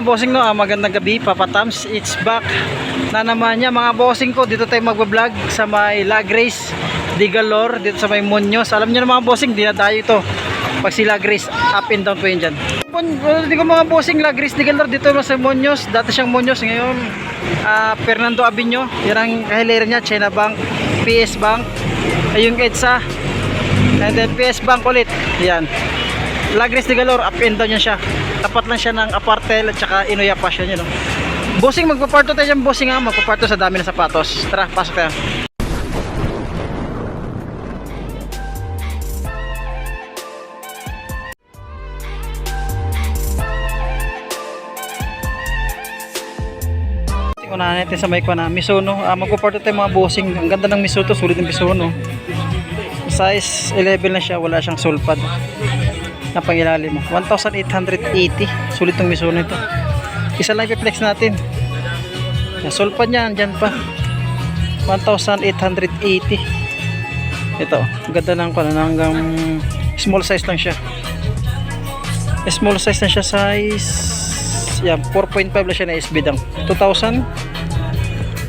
mga bossing no, ah, magandang gabi, Papa Tams, it's back na naman niya. Mga bossing ko, dito tayo magbablog sa may Lag Race di Galor, dito sa may Muñoz, alam niyo na mga bossing, dinadayo ito. Pag si Race, up and down po yun dyan. Ko mga bossing, Lag Race di Galor, dito na sa Muñoz, dati siyang Muñoz, ngayon ah, Fernando Abinyo, yan ang kahilera niya, China Bank, PS Bank, ayun EDSA, and then PS Bank ulit, yan. Lagres de Galor, up and down yan siya. Tapat lang siya ng apartel at saka inuya pa siya no. Bossing, magpaparto tayo dyan, bossing ha. Magpaparto sa dami ng sapatos. Tara, pasok tayo. Unahan natin sa mic na Misono. Ah, magpaparto tayo mga bossing. Ang ganda ng Misoto, sulit ng Misono. Size 11 na siya, wala siyang sulpad na pangilalim 1,880 sulit ng Mizuno ito isa lang i-flex natin. Yan, sulpad niya andyan pa. 1,880 ito ganda ng kano hanggang small size lang siya. Small size na siya size yan 4.5 lang siya na SB dang 2,285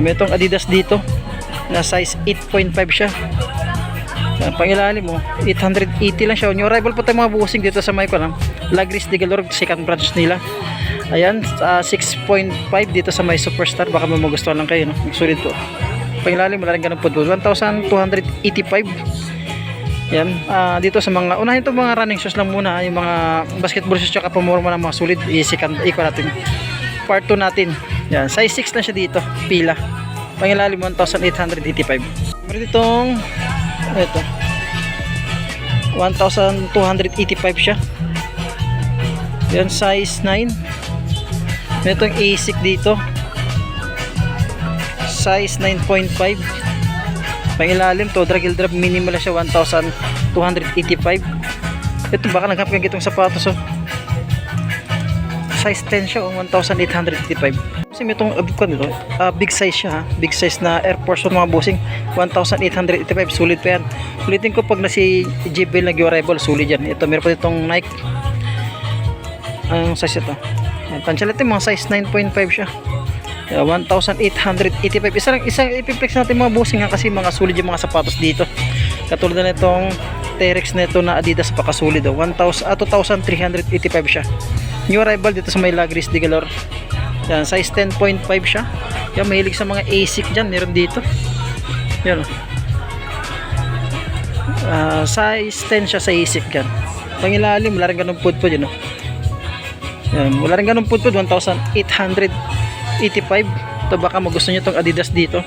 may itong Adidas dito. Na size 8.5 siya yan, pangilalim mo, 880 lang siya. New arrival po tayo mga busing dito sa may ko lang. Lagris de Galor, second branch nila. Ayan, ah, 6.5 dito sa may Superstar. Baka may magustuhan lang kayo, no? Sulit to. Pangilalim, wala rin ganun po. 1,285. Yan, ah, dito sa mga, unahin to mga running shoes lang muna. Yung mga basketball shoes tsaka pamorma ng mga sulit. I-second, ikot natin. Part 2 natin. Yan, size 6 lang siya dito. Pila. Pangilalim, 1,885. Meron ditong ito 1,285 siya. Yan size 9 itong ASIC dito. Size 9.5 pangilalim to. Drag drop minimal siya 1,285 ito baka nagkapag itong sapatos oh. size 10 siya oh, 1,885 kasi may itong uh, big size siya ha. Big size na Air Force One mga bossing. 1,885 sulit pa yan. Ulitin ko pag na si JBL nag-arrival sulit yan. Ito meron pa itong Nike. Anong size ito? Tansya natin mga size 9.5 siya. Yeah, 1,885. Isa lang isang ipiplex natin mga bossing ha kasi mga sulit yung mga sapatos dito. Katulad na itong Terex na ito na Adidas pakasulit oh. 1,000 ah, 2,385 siya. New arrival dito sa may Lagris de Galor. Yan, size 10.5 siya. Yan, mahilig sa mga ASIC dyan. Meron dito. Oh. Ah, size 10 siya sa ASIC yan. Pangilalim, wala rin ganun pudpud yun. Oh. Yan, wala rin ganun pudpud. 1,885. Ito baka magusto nyo itong Adidas dito.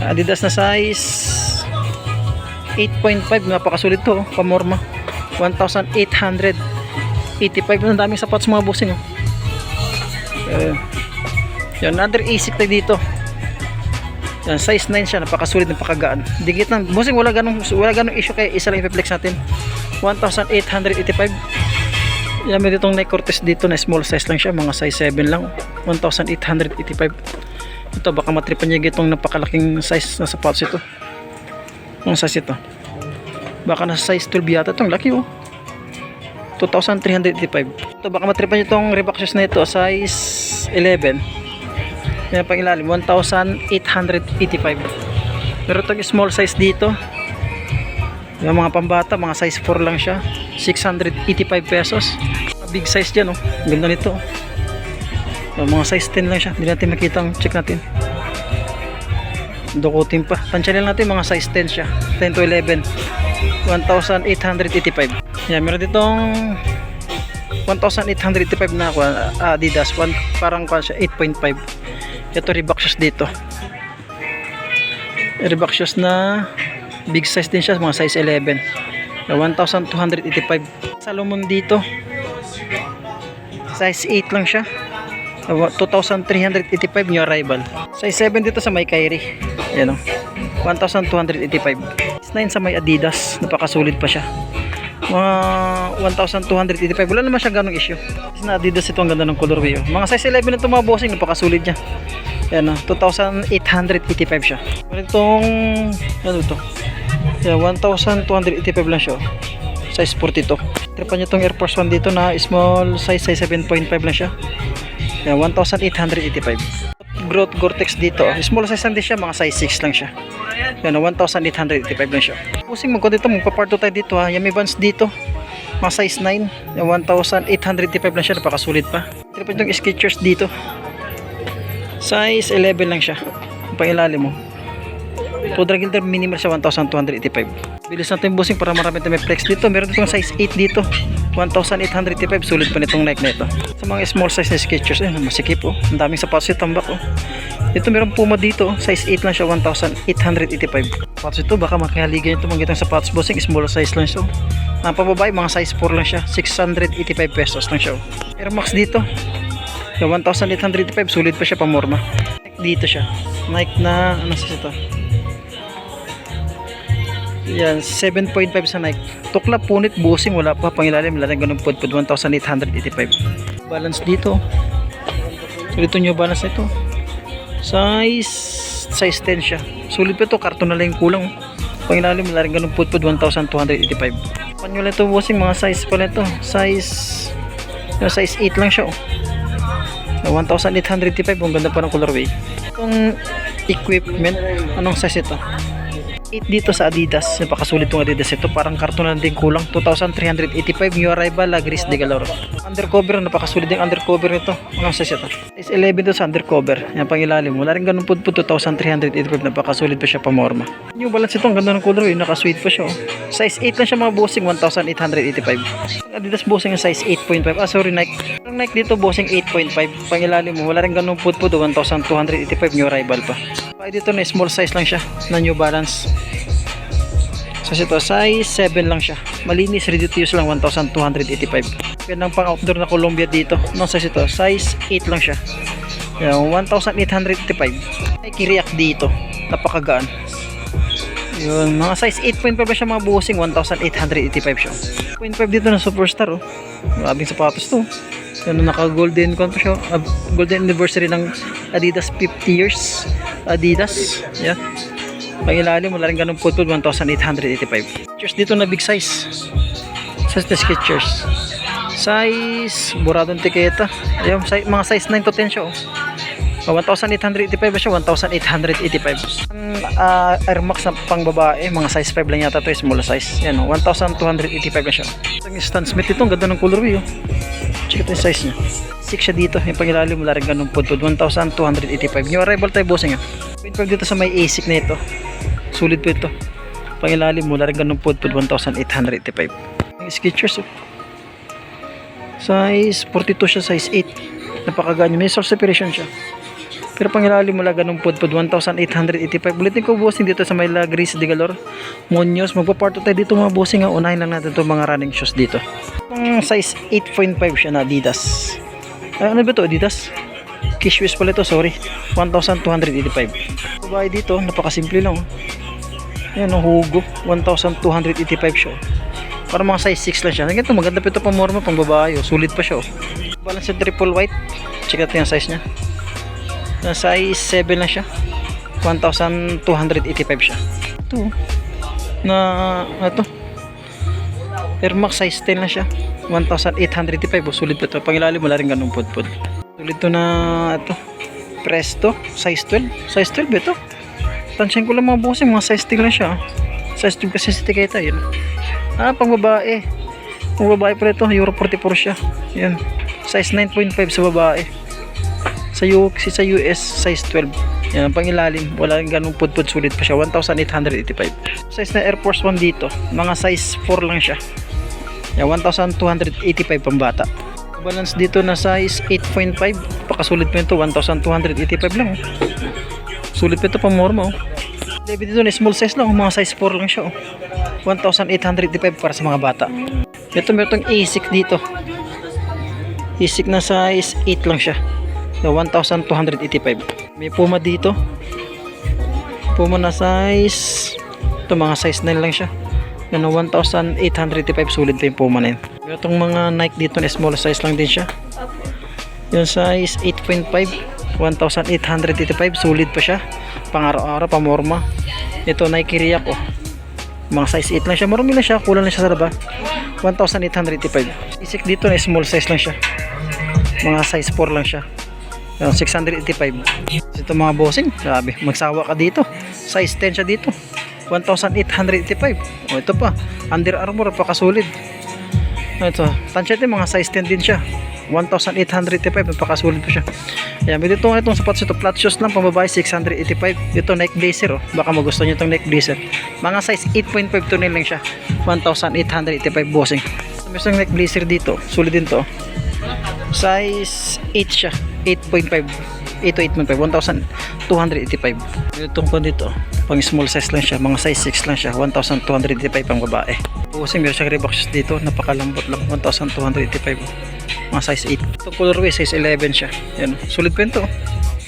Adidas na size 8.5. Napakasulit to. Oh. Pamorma. 1,885. Ang daming sapatos mga busing. Oh. Ayan. Yan, another ASIC tayo dito. Yan, size 9 siya, napakasulit, napakagaan. Dikit lang, busing wala ganong, wala ganong issue kaya isa lang i-flex natin. 1,885. Yan, may ditong Nike Cortez dito na small size lang siya, mga size 7 lang. 1,885. Ito, baka matripan niya itong napakalaking size na sapatos ito. Ang size ito. Baka nasa size 12 yata. Itong laki oh. 2,385. Ito baka matripan nyo itong Reebok na ito size 11. Yan pang ilalim 1,885. Pero itong small size dito. Yung mga pambata, mga size 4 lang siya. 685 pesos. Big size dyan oh. Ganda nito. Yung mga size 10 lang siya. Hindi natin makita check natin. Dukutin pa. Tansyanin natin mga size 10 siya. 10 to 11. 1,885. Yan, meron ditong 1,885 na ako, ah, Adidas. One, parang kwan siya, 8.5. Ito shoes dito. Shoes na big size din siya, mga size 11. Na 1,285. Salomon dito. Size 8 lang siya. Na 2,385 new arrival. Size 7 dito sa may Kyrie. Yan o. 1,285. Size 9 sa may Adidas. Napakasulit pa siya mga 1,285 wala naman siya ganong issue. Na Adidas ito ang ganda ng colorway oh. mga size 11 ito mga bossing napakasulit niya. Yan oh, 2,885 siya. Pero itong ano ito yan 1,285 lang siya oh. size 42 tripan nyo tong Air Force 1 dito na small size size 7.5 lang siya. Yan 1885 growth Gore-Tex dito. Small size lang din siya mga size 6 lang siya. Yan 1885 lang siya. Pusing mo ko dito magpaparto tayo dito ha? Yan may vans dito. Mga size 9 yan 1885 lang siya napakasulit pa. Tripan nyo tong Skechers dito. Size 11 lang siya ang pangilalim mo Podra Gilder minimal siya 1,285. Bilis natin yung busing para marami tayo may flex dito. Meron ditong size 8 dito. 1,885. Sulit pa nitong Nike na ito. Sa mga small size na Skechers, eh, masikip oh. Ang daming sapatos ito, tambak oh. Ito meron Puma dito. oh. Size 8 lang siya, 1,885. Sapatos ito, baka makihaligan ito mga itong sapatos busing. Small size lang siya. oh. Ang pababae, mga size 4 lang siya. 685 pesos lang siya. oh. Air Max dito. Yung 1,885. Sulit pa siya pamorma. Dito siya. Nike na, ano sa ito? Yan, 7.5 sa Nike. Tukla, punit, busing, wala pa pangilalim. Rin ganun po, 1,885. Balance dito. Sulit nyo balance ito. Size, size 10 siya. Sulit pa ito, karton na lang kulang. Pangilalim, rin ganun po, 1,285. Panyo ito, busing, mga size pala ito. Size, yung size 8 lang siya, oh. Na 1,885, ang ganda pa ng colorway. Itong equipment, anong size ito? 8 dito sa Adidas. Napakasulit tong Adidas ito. Parang karton na din kulang. 2,385 new arrival Lagris de Galoro. Undercover. Napakasulit din undercover nito. Anong size ito? Size 11 to sa undercover. Yan pang ilalim. Wala rin ganun po po 2,385. Napakasulit pa siya pa morma. New balance ito. Ang ganda ng color. Yung naka-sweet pa siya. Oh. Size 8 lang siya mga bossing. 1,885. Adidas bossing yung size 8.5. Ah sorry Nike. Ang Nike dito bossing 8.5. Pang ilalim mo. Wala rin ganun po po 1,285 new arrival pa. Dito na small size lang siya na New Balance. Kasi ito size 7 lang siya. Malinis, ready to use lang 1,285. Yan ang pang outdoor na Columbia dito. No size ito, size 8 lang siya. Yan 1,885. Ay kiriyak dito. Napakagaan. Yun, mga size 8.5 ba siya mga busing 1,885 siya. 0.5 dito na superstar oh. Grabing sapatos to. Yan naka golden kon pa siya. ah, golden anniversary ng Adidas 50 years. Adidas. Yan. Pangilalim wala rin ganun po 1,885. Skechers dito na big size. Size na Skechers. Size buradong tiketa. Ayun, size, mga size 9 to 10 siya oh. Oh, 1,885 ba siya? 1,885. Ang ah, Air Max na pang babae, mga size 5 lang yata to, small size. Yan, oh, 1,285 na siya. Ang Stan Smith ito, ang ganda ng colorway. Oh. Check ito yung size niya. 6 siya dito, yung pangilalim mula rin ganun po, 1,285. New arrival tayo, bossing. Ah. Pinpag dito sa may ASIC na ito. Sulit po ito. Pangilalim mula rin ganun po, 1,885. Yung Skechers, oh. Size 42 siya, size 8. Napakaganyo. May source separation siya. Pero pangilalim mula ganun po po 1,885. Ulitin ko bossing dito sa may Lagris de Galor. Munoz. Magpaparto tayo dito mga bossing. Unahin lang natin itong mga running shoes dito. Itong size 8.5 siya na Adidas. Ay, ano ba ito Adidas? Kishwish pala ito, sorry. 1,285. Babae dito, napakasimple lang. oh. Yan, ang hugo. 1,285 siya. Para mga size 6 lang siya. Ito, maganda pa ito pang morma, pang babae. oh. Sulit pa siya. Oh. Balance yung triple white. Check natin yung size niya. Na size 7 lang siya. 1,285 siya. Ito. oh. Na, ito. Air Max size 10 lang siya. 1,885. Oh, sulit pa ito. Pangilalim mo rin ganun pud-pud. Sulit to na ito. Presto. Size 12. Size 12 ito. Tansyan ko lang mga bossing. Mga size 10 lang siya. Size 12 kasi si Tiketa yun. Ah, pang babae. Pang babae pala ito. Euro 44 siya. Yan. Size 9.5 sa babae. Sa, U sa US, size 12. Yan, pang ilalim. Wala ganung pud-pud sulit pa siya. 1,885. Size na Air Force 1 dito. Mga size 4 lang siya. Yan, 1,285 pang bata. Balance dito na size 8.5. Pakasulit pa ito. 1,285 lang. Sulit pa ito pang morma. Oh. Level dito na small size lang. Mga size 4 lang siya. Oh. 1,885 para sa mga bata. Ito meron itong ASIC dito. ASIC na size 8 lang siya. Na 1,285. May Puma dito. Puma na size ito mga size 9 lang siya. Yan 1,885 sulit pa yung Puma na yun. Meron itong mga Nike dito na small size lang din siya. Yung size 8.5 1,885 sulit pa siya. Pang araw-araw pamorma. Ito Nike React oh. Mga size 8 lang siya. Marumi lang siya. Kulang lang siya sa laba. 1,885. Isik dito na small size lang siya. Mga size 4 lang siya. Yan, 685. Ito mga bossing. Grabe. Magsawa ka dito. Size 10 siya dito. 1,885. O ito pa. Under Armour. Pakasulit. Ito. Tansya ito. Mga size 10 din siya. 1,885. Napakasulit pa siya. Ayan, may dito itong sapatos ito. Flat shoes lang. Pambabae 685. Dito neck blazer. Oh. Baka magustuhan nyo itong neck blazer. Mga size 8.5 to lang siya. 1,885 bossing. May isang neck blazer dito. Sulit din to. Size 8 siya. 8.5. 8 to 8.5. 1,285. Itong po dito. Pang small size lang siya. Mga size 6 lang siya. 1,285 pang babae. Bossing, meron siyang Reebok shoes dito. Napakalambot lang. 1,285. Mga size 8. Itong colorway, size 11 siya. Yan. Sulit pa.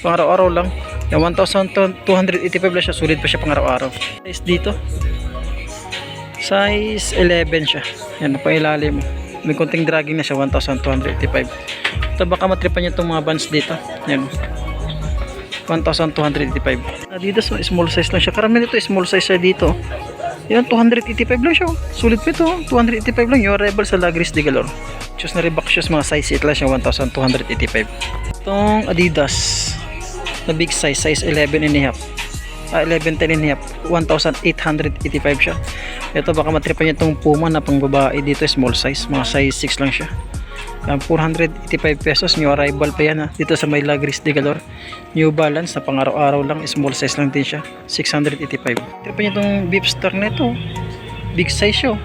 Pang araw-araw lang. Yan, 1,285 lang siya. Sulit pa siya pang araw-araw. Size dito. Size 11 siya. Yan, pang ilalim. May konting dragging na siya. 1,285. Ito baka matripan niyo itong mga bands dito. Yan. 1,285. Adidas, small size lang siya. Karamihan ito, small size siya dito. Yan, 285 lang siya. oh. Sulit pa ito. oh. 285 lang. Yung rebel sa Lagris de Galor. Shoes na Reebok shoes, mga size 8 lang siya. 1,285. Itong Adidas na big size, size 11 and a half. Ah, 11, 10 and a half. 1,885 siya. Ito baka matripan niya itong Puma na pang babae dito, small size. Mga size 6 lang siya. Yan, 485 pesos. New arrival pa yan ha. Dito sa may Lagris de Galor. New Balance na pang araw-araw lang. Small size lang din siya. 685. Tripan niya itong beef star na ito. Big size siya. oh.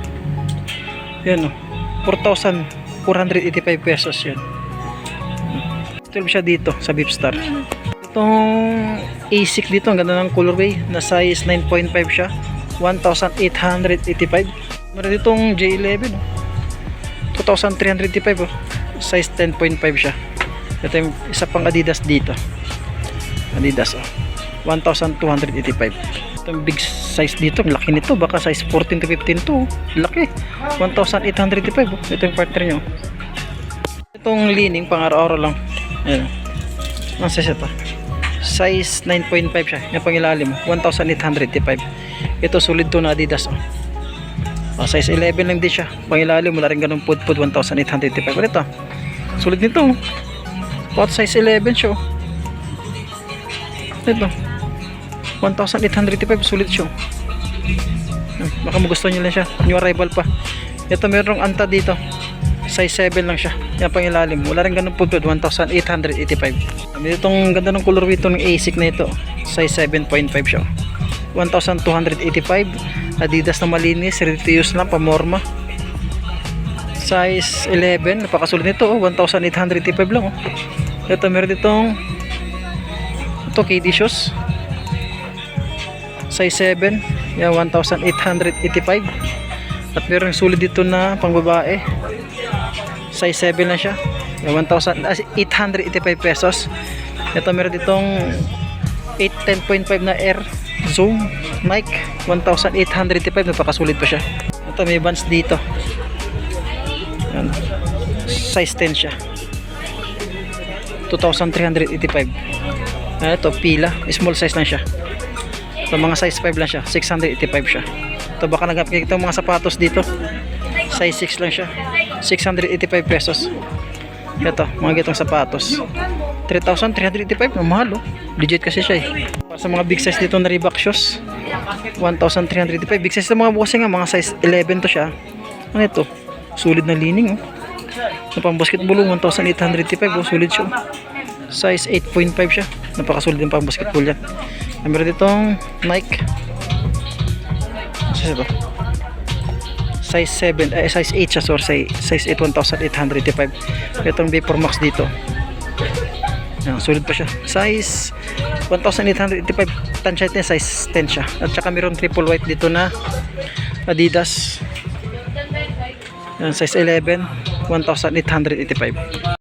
Yan o. 4,485 pesos yan. 12 siya dito sa beef star. Itong ASIC dito. Ang ganda ng colorway. Na size 9.5 siya. 1,885. Meron ditong J11. oh. 2,385 oh. Size 10.5 siya. Ito yung isa pang Adidas dito. Adidas oh. 1,285. Itong big size dito, ang laki nito. Baka size 14 to 15 to. oh. Laki. 1,885 oh. Ito yung partner nyo. Itong leaning, pang araw-araw lang. Ayan. Ang size ito. Size 9.5 siya. Yung pang ilalim. 1,885. Ito solid to na Adidas oh. Oh, size 11 lang din siya. Pangilalim, wala rin ganun pud pud 1,885. Ulit ah. Sulit nito. oh. Pot size 11 siya. Ito. 1,885 sulit siya. oh. Hmm, Baka magustuhan nyo lang siya. New arrival pa. Ito merong anta dito. Size 7 lang siya. Yan pang ilalim. Wala rin ganun pud pud 1,885. Ano itong ganda ng color ito ng ASIC na ito. Size 7.5 siya. 1,285 Adidas na malinis ready to use lang pamorma. Size 11 napakasulit nito oh. 1,885 lang oh. ito meron ditong ito KD shoes. Size 7 yan 1,885 at meron sulit dito na pang babae size 7 lang siya yan 1,885 pesos. Ito meron ditong 810.5 na air zoom. Nike 1885 napakasulit pa siya. Ito may bands dito. Yan. size 10 siya. 2385 Ayan, ito pila. Small size lang siya. Ito mga size 5 lang siya. 685 siya. Ito baka nagap ito mga sapatos dito. Size 6 lang siya. 685 pesos. Ito mga gitong sapatos 3,385 na mahal oh. legit kasi siya eh. Para sa mga big size dito na Reebok shoes 1,385 big size na mga bossing nga mga size 11 to siya. Ano ito? Sulit na lining oh. Na pang basketball oh, 1,885 oh sulit siya oh. size 8.5 siya. Napakasulit din pang basketball yan meron ditong Nike. Size ito. Size 7 eh size 8 siya sorry. Size 8 1,885 itong Vapor Max dito Yan, sulit pa siya. Size 1,885 tansya niya, size 10 siya. At saka mayroon triple white dito na Adidas. Yan, size 11, 1,885.